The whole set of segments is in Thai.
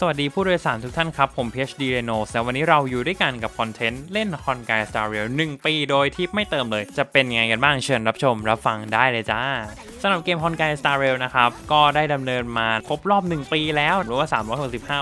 สวัสดีผู้โดยสารทุกท่านครับ ผม PhD Reno และวันนี้เราอยู่ด้วยกันกับคอนเทนต์ เล่น h o n g a i Star Rail 1ปีโดยที่ไม่เติมเลย จะเป็นยังไงกันบ้างเชิญรับชมรับฟังได้เลยจ้าสำหรับเกม h o n g a i Star Rail นะครับ ก็ได้ดำเนินมาครบรอบ 1 ปีแล้วหรือว่า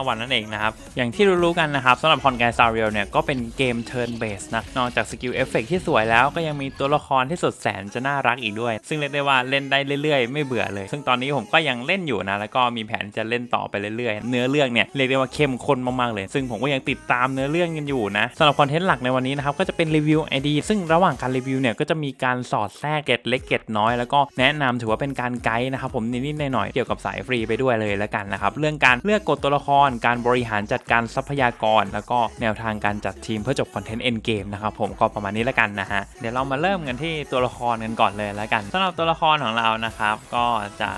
365 วันนั่นเองนะครับ อย่างที่รู้ๆกันนะครับสำหรับ h o n g a i Star Rail เนี่ยก็เป็นเกม Turn Based นะนอกจากสกิลเอฟเฟกที่สวยแล้วก็ยังมีตัวละครที่สดแสนจะน่ารักอีกด้วย ซึ่งเรียกได้ว่าเล่นได้เรื่อยๆ ไม่เบื่อเลย ซึ่งตอนนี้ผมก็ยังเล่นอยู่นะแล้วก็มีแผนจะเล่นต่อไปเรื่อยๆ เนื้อเรื่องเนี่ยเรียกได้ว่าเข้มข้นมากๆเลย ซึ่งผมก็ยังติดตามเนื้อเรื่องกันอยู่นะสำหรับคอนเทนต์หลักในวันนี้นะครับก็จะเป็นรีวิวไอดีซึ่งระหว่างการรีวิวเนี่ยก็จะมีการสอดแทรกเก็ดเล็กเก็ดน้อยแล้วก็แนะนำถือว่าเป็นการไกด์นะครับผมนิดๆหน่อยๆเกี่ยวกับสายฟรีไปด้วยเลยแล้วกันนะครับเรื่องการเลือกกดตัวละคร การบริหารจัดการทรัพยากร แล้วก็แนวทางการจัดทีมเพื่อจบคอนเทนต์เอ็นเกมนะครับผมก็ประมาณนี้แล้วกันนะฮะเดี๋ยวเรามาเริ่มกันที่ตัวละครกันก่อนเลยแล้วกันสำหรับตัวละครของเรานะครับก็จะ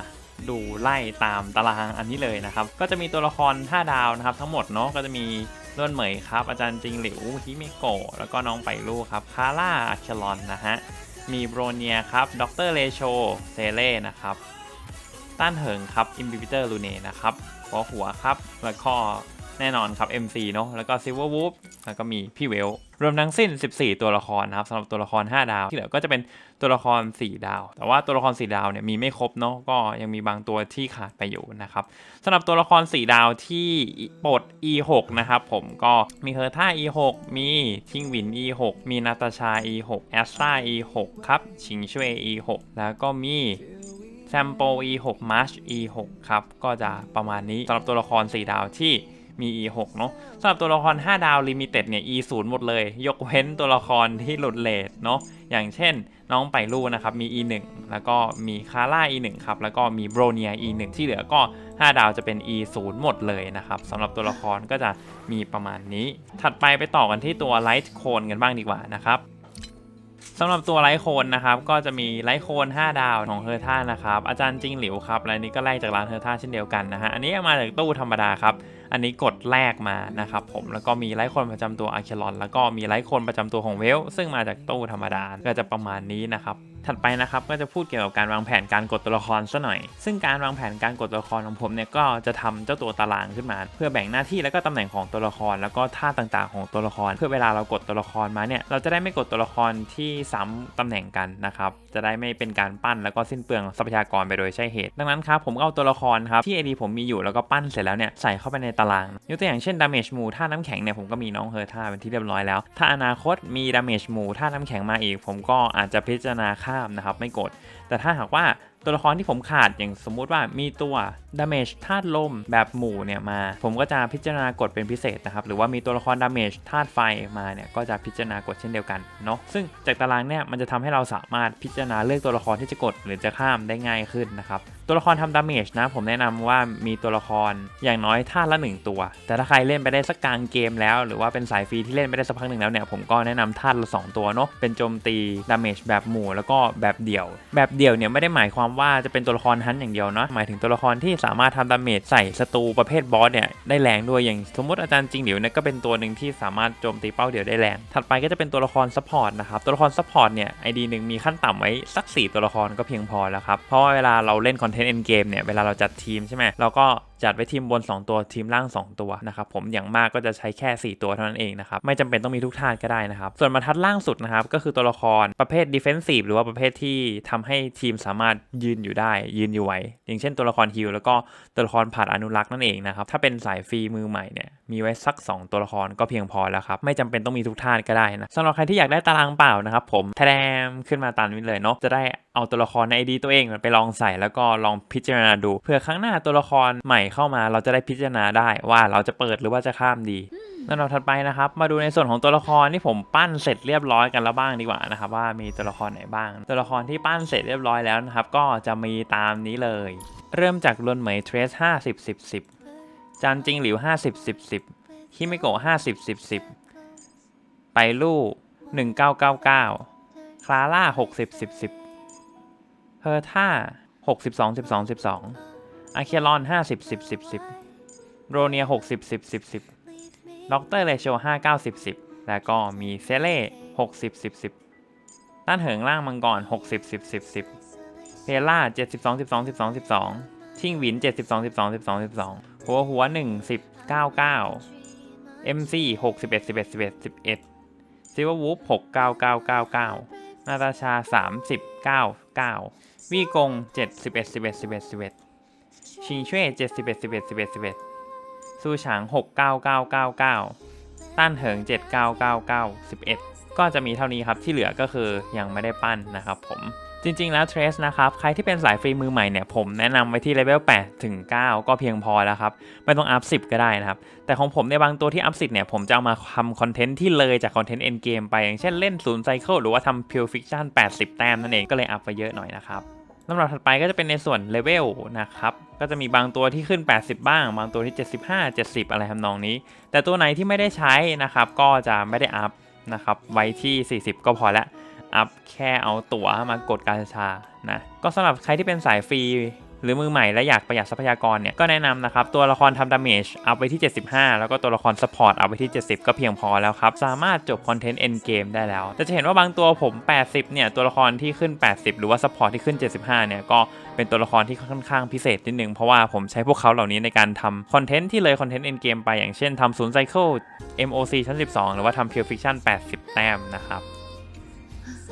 ดูไล่ตามตารางอันนี้เลยนะครับ ก็จะมีตัวละคร 5 ดาวนะครับทั้งหมดเนาะก็จะมีล้วนเหมยครับ อาจารย์จิงหลิวฮิเมโกะแล้วก็น้องไปลูครับคาร่าอัชลอนนะฮะมีโบรเนียครับด็อกเตอร์เลโชเซเล่นะครับต้านเหิงครับอิมบิบิเตอร์ลูเน่นะครับหัวหัวครับ แล้วก็ แน่นอนครับ MC เนาะแล้วก็ซิลเวอร์วูฟแล้วก็มีพี่เวล รวมทั้งสิ้น 14 ตัวละครนะครับสำหรับตัวละคร 5 ดาว ที่เหลือก็จะเป็นตัวละคร 4 ดาว แต่ว่าตัวละคร 4 ดาวเนี่ยมีไม่ครบเนาะก็ยังมีบางตัวที่ขาดไปอยู่นะครับสำหรับตัวละคร 4 ดาวที่ปลด E6 นะครับผมก็มีเฮอร์ท่า E6 มีทิงวิน E6 มีนาตาชา E6 แอสตรา E6 ครับชิงช่วย E6 แล้วก็มีแซมโป E6 March E6 ครับก็จะประมาณนี้สำหรับตัวละคร 4 ดาวที่ มี E6 เนาะสำหรับตัวละคร 5 ดาวลิมิเต็ดเนี่ย E0 หมดเลย ยกเว้นตัวละครที่หลุดเลทเนาะอย่างเช่นน้องไปรูนะครับมี E1 แล้วก็มีคาร่า E1 ครับแล้วก็มีโบรเนีย E1 ที่เหลือก็ 5 ดาวจะเป็น E0 หมดเลยนะครับสำหรับตัวละครก็จะมีประมาณนี้ ถัดไปไปต่อกันที่ตัวไลท์โคนกันบ้างดีกว่านะครับสำหรับตัวไลท์โคนนะครับก็จะมีไลท์โคน5 ดาวของเฮอร์ท่านะครับอาจารย์จิงหลิวครับรายนี้ก็ไล่จากร้านเฮอร์ท่าเช่นเดียวกันนะฮะอันนี้มาจากตู้ธรรมดาครับอันนี้กดแรกมานะครับผมแล้วก็มีไลท์โคนประจำตัวอาร์เคลอนแล้วก็มีไลท์โคนประจำตัวของเวล ซึ่งมาจากตู้ธรรมดาก็จะประมาณนี้นะครับถัดไปนะครับก็จะพูดเกี่ยวกับการวางแผนการกดตัวละครซะหน่อย ซึ่งการวางแผนการกดตัวละครของผมเนี่ยก็จะทำเจ้าตัวตารางขึ้นมา เพื่อแบ่งหน้าที่และก็ตำแหน่งของตัวละคร แล้วก็ท่าต่างๆ ของตัวละคร เพื่อเวลาเรากดตัวละครมาเนี่ยเราจะได้ไม่กดตัวละครที่ซ้ำตำแหน่งกันนะครับจะได้ไม่เป็นการปั้นแล้วก็สิ้นเปลืองทรัพยากรไปโดยใช่เหตุ ดังนั้นครับผมก็เอาตัวละครครับที่ AD ผมมีอยู่แล้วก็ปั้นเสร็จแล้วเนี่ยใส่เข้าไปในตารางยกตัวอย่างเช่นดาเมจมูท่าน้ำแข็งเนี่ยผมก็มีน้องเฮอร์ท่าเป็นที่เรียบร้อยแล้ว ถ้าอนาคตมีดาเมจมูท่าน้ำแข็งมาอีก ผมก็อาจจะพิจารณาข้ามนะครับไม่กด แต่ถ้าหากว่าตัวละครที่ผมขาดอย่างสมมุติว่ามีตัว ดาเมจธาตุลมแบบหมู่เนี่ยมา ผมก็จะพิจารณากดเป็นพิเศษนะครับ หรือว่ามีตัวละครดาเมจธาตุไฟมาเนี่ยก็จะพิจารณากดเช่นเดียวกันเนาะซึ่งจากตารางเนี่ยมันจะทำให้เราสามารถพิจารณาเลือกตัวละครที่จะกดหรือจะข้ามได้ง่ายขึ้นนะครับตัวละครทำดาเมจนะผมแนะนำว่ามีตัวละครอย่างน้อยท่าละ 1 ตัว แต่ถ้าใครเล่นไปได้สักกลางเกมแล้ว หรือว่าเป็นสายฟรีที่เล่นไปได้สักพักหนึ่งแล้วเนี่ยผมก็แนะนำท่าละ 2 ตัวเนาะเป็นโจมตีดาเมจแบบหมู่แล้วก็แบบเดี่ยว แบบเดี่ยวเนี่ยไม่ได้หมายความว่าจะเป็นตัวละครฮันอย่างเดียวเนาะหมายถึงตัวละครที่สามารถทำดาเมจใส่ศัตรูประเภทบอสเนี่ยได้แรงด้วยอย่างสมมติอาจารย์จริงเดี๋ยวเนี่ยก็เป็นตัวหนึ่งที่สามารถโจมตีเป้าเดี่ยวได้แรง ถัดไปก็จะเป็นตัวละครซัพพอร์ตนะครับตัวละครซัพพอร์ตเนี่ยไอดีหนึ่งมีขั้นต่ำไว้สัก 4 ตัวละครก็เพียงพอแล้วครับเพราะว่าเวลาเราเล่นคอนเทนต์เอ็นเกมเนี่ยเวลาเราจัดทีมใช่ไหมเราก็จัดไว้ทีมบน 2 ตัวทีมล่าง 2 ตัวนะครับผมอย่างมากก็จะใช้แค่ 4 ตัวเท่านั้นเองนะครับไม่จำเป็นต้องมีทุกท่าก็ได้นะครับส่วนบรรทัดล่างสุดนะครับก็คือตัวละครประเภท defensive หรือว่าประเภทที่ทำให้ทีมสามารถยืนอยู่ได้ ยืนอยู่ไหวอย่างเช่นตัวละครฮิลแล้วก็ตัวละครผาดอนุรักษ์นั่นเองนะครับถ้าเป็นสายฟรีมือใหม่เนี่ยมีไว้สัก 2 ตัวละครก็เพียงพอแล้วครับไม่จำเป็นต้องมีทุกท่าก็ได้นะสำหรับใครที่อยากได้ตารางเปล่านะครับผมแทมขึ้นมาตามนี้เลยเนาะจะได้เอาตัวละครใน ID ตัวเองไปลองใส่แล้วก็ลองพิจารณาดูเผื่อครั้งหน้าตัวละครใหม่เข้ามาเราจะได้พิจารณาได้ว่าเราจะเปิดหรือว่าจะข้ามดีลำดับถัดไปนะครับ มาดูในส่วนของตัวละครที่ผมปั้นเสร็จเรียบร้อยกันแล้วบ้างดีกว่านะครับว่ามีตัวละครไหนบ้าง ตัวละครที่ปั้นเสร็จเรียบร้อยแล้วนะครับ ก็จะมีตามนี้เลย เริ่มจากลวนเหมยเทรส50 10 10จานจิงหลิว50 10 10ฮิเมโกะ50 10 10ไปลู่1999คลาร่า60 10 10เฮอร์ท่า60 12 12 12อาเคลอน50 10 10 10โรเนีย60 10 10 10ด็อกเตอร์เลโช5 9 10 10แล้วก็มีเซเล่60 10 10ต้านเหิงล่างมังกร60 10 10 10เพล่า72 12 12 12ทิงหวิน72 12 12 12หัวหัวหนึ่งสิบเก้าเก้า MC หกสิบเอ็ดสิบเอ็ดสิบเอ็ดสิบเอ็ดซิลเวอร์วูฟหกเก้าเก้าเก้าเก้านาตาชาสามสิบเก้าเก้าวีกงเจ็ดสิบเอ็ดสิบเอ็ดสิบเอ็ดสิบเอ็ด ชิงช่วยเจ็ดสิบเอ็ดสิบเอ็ดสิบเอ็ดสิบเอ็ดซูฉางหกเก้าเก้าเก้าเก้าต้านเหิงเจ็ดเก้าเก้าเก้าสิบเอ็ดก็จะมีเท่านี้ครับที่เหลือก็คือยังไม่ได้ปั้นนะครับผมจริง ๆ แล้ว Trace นะครับ ใครที่เป็นสายฟรีมือใหม่เนี่ย ผมแนะนำไว้ที่เลเวล8ถึง 9 ก็เพียงพอแล้วครับ ไม่ต้องอัพ 10 ก็ได้นะครับ แต่ของผมในยบางตัวที่อัพ 10 เนี่ย ผมจะเอามาทำคอนเทนต์ที่เลยจากคอนเทนต์ end game ไป อย่างเช่นเล่นศูนย์ไซเคิลหรือว่าทำ pure fiction 80 แต้มนั่นเองก็เลยอัพไปเยอะหน่อยนะครับ ลำดับถัดไปก็จะเป็นในส่วนเลเวลนะครับ ก็จะมีบางตัวที่ขึ้น 80 บ้าง บางตัวที่ 75 70 อะไรทำนองนี้ แต่ตัวไหนที่ไม่ได้ใช้นะครับ ก็จะไม่ได้อัพนะครับ ไว้ที่ 40 ก็พอละ อัพแค่เอาตั๋วมากดกาชานะ ก็สำหรับใครที่เป็นสายฟรี หรือมือใหม่และอยากประหยัดทรัพยากรเนี่ยก็แนะนำนะครับตัวละครทำดาเมจอัพไว้ที่ 75 แล้วก็ตัวละครซัพพอร์ตเอัพไว้ที่ 70 ก็เพียงพอแล้วครับสามารถจบคอนเทนต์เอ็นเกมได้แล้วแต่จะเห็นว่าบางตัวผม 80 เนี่ยตัวละครที่ขึ้น 80 หรือว่าซัพพอร์ตที่ขึ้น 75 เนี่ยก็เป็นตัวละครที่ค่อนข้างพิเศษนิดนึงเพราะว่าผมใช้พวกเขาเหล่านี้ในการทำคอนเทนต์ที่เลยคอนเทนต์เอ็นเกมไปอย่างเช่นทำศูนย์ไซเคิล MOC ชั้น 12 หรือว่าทำ Pure Fiction 80 แต้มนะครับ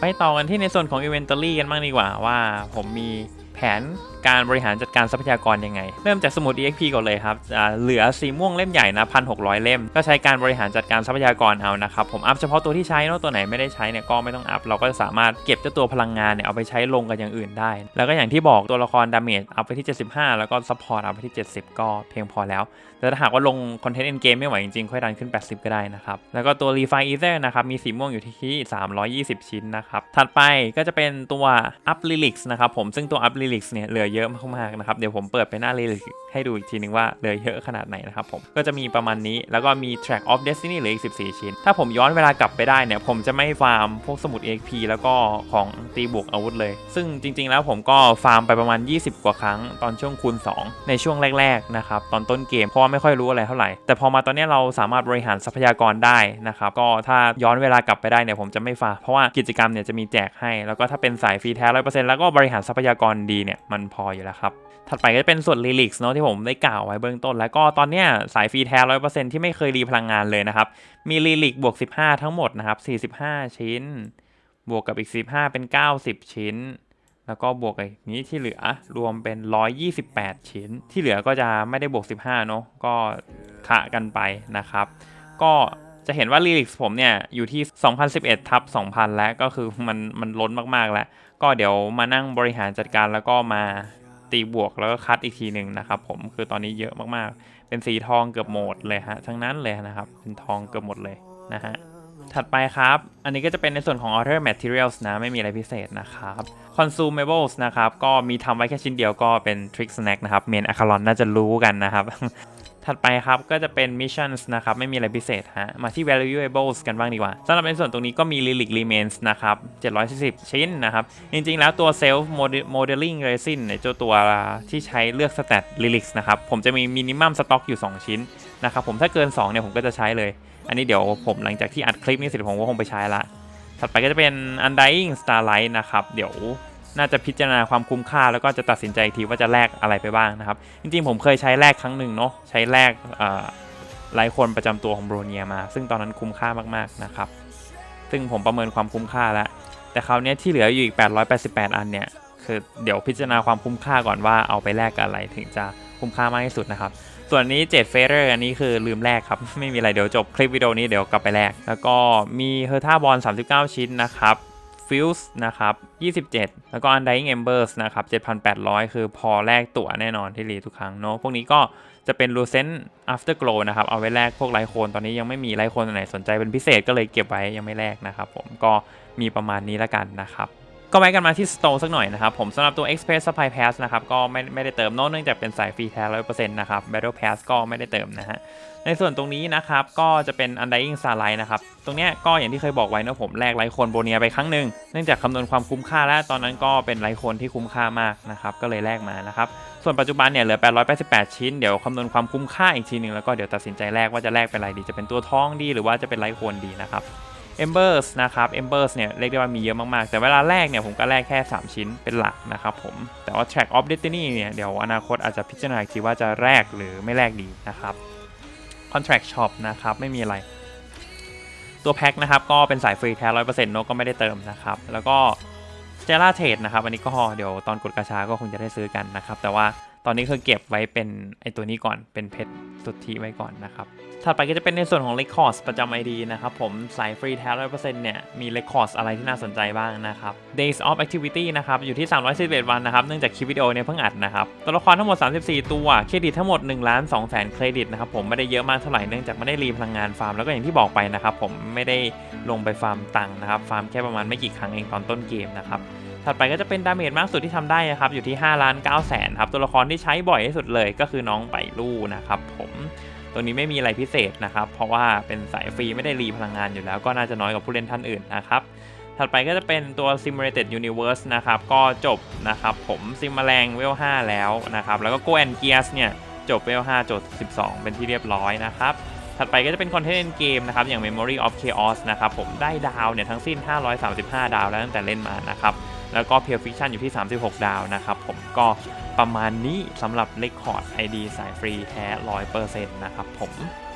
ไปต่อกันที่ในส่วนของ Inventory กันบ้างดีกว่าว่าผมมี แผนการบริหารจัดการทรัพยากรยังไง เริ่มจากสมุด EXP ก่อนเลยครับเหลือสีม่วงเล่มใหญ่นะพันหกร้อยเล่ม ก็ใช้การบริหารจัดการทรัพยากรเอานะครับ ผมอัพเฉพาะตัวที่ใช้เนอะตัวไหนไม่ได้ใช้เนี่ยก็ไม่ต้องอัพ เราก็จะสามารถเก็บเจ้าตัวพลังงานเนี่ยเอาไปใช้ลงกับอย่างอื่นได้ แล้วก็อย่างที่บอกตัวละครดาเมจอัพไปที่ 75 แล้วก็ซัพพอร์ตอัพไปที่ 70 ก็เพียงพอแล้ว แต่ถ้าหากว่าลงคอนเทนต์เอ็นเกมไม่ไหวจริงๆ ค่อยดันขึ้น 80 ก็ได้นะครับ แล้วก็ตัว Refine Ether นะครับ มีสีม่วงอยู่ที่ 320 ชิ้นนะครับ ถัดไปก็จะเป็นตัว Up Lyrics นะครับผม ซึ่งตัว Up Lyrics เนี่ยเหลือเยอะมากๆนะครับ เดี๋ยวผมเปิดไปหน้า Lyrics ให้ดูอีกทีนึงว่าเหลือเยอะขนาดไหนนะครับผม ก็จะมีประมาณนี้ แล้วก็มี Track of Destiny เหลืออีก 14 ชิ้น ถ้าผมย้อนเวลากลับไปได้เนี่ย ผมจะไม่ฟาร์มพวกสมุด EXP แล้วก็ของตีบวกอาวุธเลย ซึ่งจริง ๆ แล้วผมก็ฟาร์มไปประมาณ 20 กว่าครั้งตอนช่วงคูณ 2 ในช่วงแรกๆนะครับตอนต้นเกมเพราะไม่ค่อยรู้อะไรเท่าไหร่ แต่พอมาตอนนี้เราสามารถบริหารทรัพยากรได้นะครับ ก็ถ้าย้อนเวลากลับไปได้เนี่ยผมจะไม่ฟาเพราะว่ากิจกรรมเนี่ยจะมีแจกให้ แล้วก็ถ้าเป็นสายฟรีแท้ร้อยเปอร์เซ็นต์แล้วก็บริหารทรัพยากรดีเนี่ยมันพออยู่แล้วครับถัดไปก็จะเป็นส่วน l ีลิกส์เนาะที่ผมได้กล่าวไว้เบื้องต้น แล้วก็ตอนเนี้ยสายฟรีแท้ร้อยเปอร์เซ็นต์ที่ไม่เคยรีพลังงานเลยนะครับ มีลีลิกบวก15ทั้งหมดนะครับ45ชิ้น บวกกับอีก15เป็น90ชิ้น แล้วก็บวกกับนี้ที่เหลือรวมเป็น 128 ชิ้น ที่เหลือก็จะไม่ได้บวก 15 เนาะก็คะกันไปนะครับ ก็จะเห็นว่า l ีลิกผมเนี่ย อยู่ที่ 2011 ทับ 2000 แล้วก็คือมันมันล้นมากๆแล้ว ก็เดี๋ยวมานั่งบริหารจัดการแล้วก็มาตีบวกแล้วก็คัดอีกทีหนึ่งนะครับผมคือตอนนี้เยอะมากๆ เป็นสีทองเกือบหมดเลยฮะทั้งนั้นเลยนะครับ เป็นทองเกือบหมดเลยนะฮะ ถัดไปครับ อันนี้ก็จะเป็นในส่วนของ Alter Materials นะ ไม่มีอะไรพิเศษนะครับ Consumables นะครับ ก็มีทำไว้แค่ชิ้นเดียวก็เป็น Trick Snack นะครับเมนอะคา o อนน่าจะรู้กันนะครับ ถัดไปครับก็จะเป็น Missions นะครับ ไม่มีอะไรพิเศษฮะ มาที่ Valuables กันบ้างดีกว่าสำหรับในส่วนตรงนี้ก็มี Lyric Remains นะครับ 740 ชิ้นนะครับ จริงๆ แล้วตัว Self Modeling Resin ในเจ้าตัวที่ใช้เลือก Stat Lyrics นะครับ ผมจะมี Minimum Stock อยู่ 2 ชิ้นนะครับผมถ้าเกิน 2เนี่ยผมก็จะใช้เลย อันนี้เดี๋ยวผมหลังจากที่อัดคลิปนี้เสร็จผมก็คงไปใช้ละ ถัดไปก็จะเป็น Undying Starlight นะครับ เดี๋ยวน่าจะพิจารณาความคุ้มค่าแล้วก็จะตัดสินใจอีกทีว่าจะแลกอะไรไปบ้างนะครับ จริงๆ ผมเคยใช้แลกครั้งหนึ่งเนาะใช้แลกไลายคนประจำตัวของโบรเนียมา ซึ่งตอนนั้นคุ้มค่ามากๆนะครับ ซึ่งผมประเมินความคุ้มค่าแล้ว แต่คราวนี้ที่เหลืออยู่อีก 888 อันเนี่ยคือเดี๋ยวพิจารณาความคุ้มค่าก่อนว่าเอาไปแลกกับอะไรถึงจะคุ้มค่ามากที่สุดนะครับ ส่วนนี้7เฟเรอร์อันนี้คือลืมแลกครับ ไม่มีอะไรเดี๋ยวจบคลิปวิดีโอนี้เดี๋ยวกลับไปแลกแล้วก็มีเฮอร์ท่าบอล39 ชิ้นนะครับฟิลส์นะครับ27 แล้วก็ Undying Embers นะครับ7,800 คือพอแลกตั๋วแน่นอนที่รีทุกครั้งเนาะพวกนี้ก็จะเป็น Lucent Afterglow นะครับ เอาไว้แลกพวกไลโคนตอนนี้ยังไม่มีไลโคนไหนสนใจเป็นพิเศษก็เลยเก็บไว้ยังไม่แลกนะครับผมก็มีประมาณนี้ละกันนะครับ ก็ไว้กันมาที่ Store สักหน่อยนะครับ ผมสำหรับตัว Express Supply Pass นะครับ ก็ไม่ไม่ได้เติมเนอะเนื่องจากเป็นสายฟรีแท้ร้อยเปอร์เซ็นต์นะครับ Battle Pass ก็ไม่ได้เติมนะฮะ ในส่วนตรงนี้นะครับ ก็จะเป็น Undying Starlight นะครับ ตรงเนี้ยก็อย่างที่เคยบอกไว้นะผมแลกไลโคนโบเนียไปครั้งหนึ่งเนื่องจากคำนวณความคุ้มค่าแล้วตอนนั้นก็เป็นไลโคนที่คุ้มค่ามากนะครับก็เลยแลกมานะครับส่วนปัจจุบันเนี่ยเหลือ 888 ชิ้น เดี๋ยวคำนวณความคุ้มค่าอีกทีหนึ่งแล้วก็เดี๋ยวตัดสินใจแลกว่าจะแลกเป็นอะไรดีจะเป็นตัวทองดีหรือว่าจะเป็นไลโคนดีนะครับ Embers นะครับ Embers เนี่ยเรียกได้ว่ามีเยอะมากๆ แต่เวลาแรกเนี่ยผมก็แลกแค่ 3 ชิ้นเป็นหลักนะครับผม แต่ว่า Track of Destiny เนี่ยเดี๋ยวอนาคตอาจจะพิจารณาอีกทีว่าจะแลกหรือไม่แลกดีนะครับ Contract Shop นะครับไม่มีอะไร ตัวแพ็คนะครับก็เป็นสายฟรีแท้ร้อยเปอร์เซ็นต์นกก็ไม่ได้เติมนะครับ แล้วก็สเตล่าเทรดนะครับอันนี้ก็เดี๋ยวตอนกดกระชาก็คงจะได้ซื้อกันนะครับแต่ว่า ตอนนี้คือเก็บไว้เป็นไอตัวนี้ก่อนเป็นเพชรสุทธิไว้ก่อนนะครับ ถัดไปก็จะเป็นในส่วนของ Records ประจำ ID นะครับผมสายฟรีแท้ร้อยเปอร์เซ็นต์เนี่ย มี Records อะไรที่น่าสนใจบ้างนะครับ Days of Activity นะครับ อยู่ที่ 311 วันนะครับ เนื่องจากคลิปวิดีโอเนี่ยเพิ่งอัดนะครับ ตัวละครทั้งหมด 34 ตัว เครดิตทั้งหมด1ล้าน2แสนเครดิตนะครับผมไม่ได้เยอะมากเท่าไหร่ เนื่องจากไม่ได้รีพลังงานฟาร์ม แล้วก็อย่างที่บอกไปนะครับผมไม่ได้ลงไปฟาร์มตังค์นะครับ ฟาร์มแค่ประมาณไม่กี่ครั้งเองตอนต้นเกมนะครับ ถัดไปก็จะเป็นดาเมจมากสุดที่ทำได้นะครับอยู่ที่5ล้าน9แสนครับตัวละครที่ใช้บ่อยที่สุดเลยก็คือน้องไปลู่นะครับผมตัวนี้ไม่มีอะไรพิเศษนะครับ เพราะว่าเป็นสายฟรีไม่ได้รีพลังงานอยู่แล้ว ก็น่าจะน้อยกว่าผู้เล่นท่านอื่นนะครับ ถัดไปก็จะเป็นตัว Simulated Universe นะครับ ก็จบนะครับผมซิมแมลงเวล 5 แล้วนะครับ แล้วก็ Go and Gears เนี่ย จบเวล 5จบ12 เป็นที่เรียบร้อยนะครับ ถัดไปก็จะเป็นคอนเทนต์เกมนะครับ อย่าง Memory of Chaos นะครับ ผมได้ดาวเนี่ยทั้งสิ้น 535 ดาวแล้วตั้งแต่เล่นมานะครับ แล้วก็เพลฟิชชั่นอยู่ที่ 36 ดาวนะครับผมก็ประมาณนี้สำหรับ Record ID สายฟรีแท้ 100%นะครับผม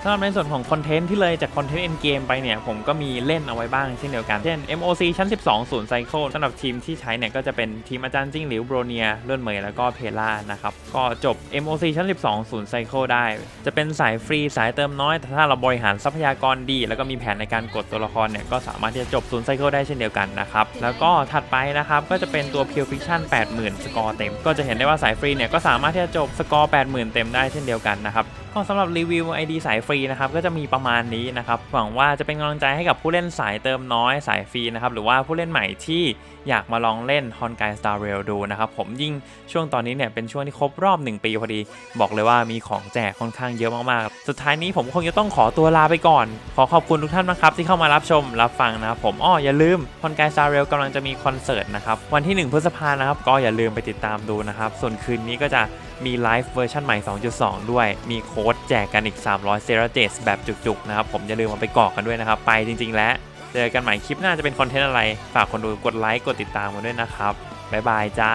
ำหรับในส่วนของคอนเทนต์ที่เลยจากคอนเทนต์ end game ไปเนี่ย ผมก็มีเล่นเอาไว้บ้างเช่นเดียวกัน เช่น MOC ชั้น 12 ศูนย์ไซเคิลสำหรับทีมที่ใช้เนี่ย ก็จะเป็นทีมอาจารย์จิ้งหลิวโบรเนียเลื่อนเหมยแล้วก็เพล่านะครับ ก็จบ MOC ชั้น 12 ศูนย์ไซเคิลได้ จะเป็นสายฟรีสายเติมน้อยแต่ถ้าเราบริหารทรัพยากรดี แล้วก็มีแผนในการกดตัวละครเนี่ยก็สามารถที่จะจบศูนย์ไซเคิลได้เช่นเดียวกันนะครับแล้วก็ถัดไปนะครับก็จะเป็นตัว Pure Fiction 80,000 สกอร์เต็ม ก็จะเห็นได้ว่าสายฟรีเนี่ยก็สามารถที่จะจบสกอร์ 80,000 เต็มได้เช่นเดียวกันนะครับ ก็สำหรับรีวิว ID สายฟรีนะครับก็จะมีประมาณนี้นะครับหวังว่าจะเป็นกำลังใจให้กับผู้เล่นสายเติมน้อยสายฟรีนะครับหรือว่าผู้เล่นใหม่ที่ อยากมาลองเล่น h o n g a i Star Rail ดูนะครับผมยิ่งช่วงตอนนี้เนี่ยเป็นช่วงที่ครบรอบ 1 ปีพอดี บอกเลยว่ามีของแจกค่อนข้างเยอะมากๆ สุดท้ายนี้ผมคงจะต้องขอตัวลาไปก่อน ขอขอบคุณทุกท่านมากครับที่เข้ามารับชมรับฟังนะครับผมอ้ออย่าลืม h o n g a i Star Rail กำลังจะมีคอนเสิร์ตนะครับวันที่ 1 พฤษภานะครับก็อย่าลืมไปติดตามดูนะครับส่วนคืนนี้ก็จะมีไลฟ์เวอร์ชันใหม่ 2.2 ด้วย มีโค้ดแจกกันอีก 300 เซราเจสแบบจุกๆ นะครับ ผมอย่าลืมมาไปกรอกกันด้วยนะครับ ไปจริง ๆ แล้ว เจอกันใหม่คลิปหน้าจะเป็นคอนเทนต์อะไร ฝากคนดูกดไลค์กดติดตามกันด้วยนะครับ บ๊ายบายจ้า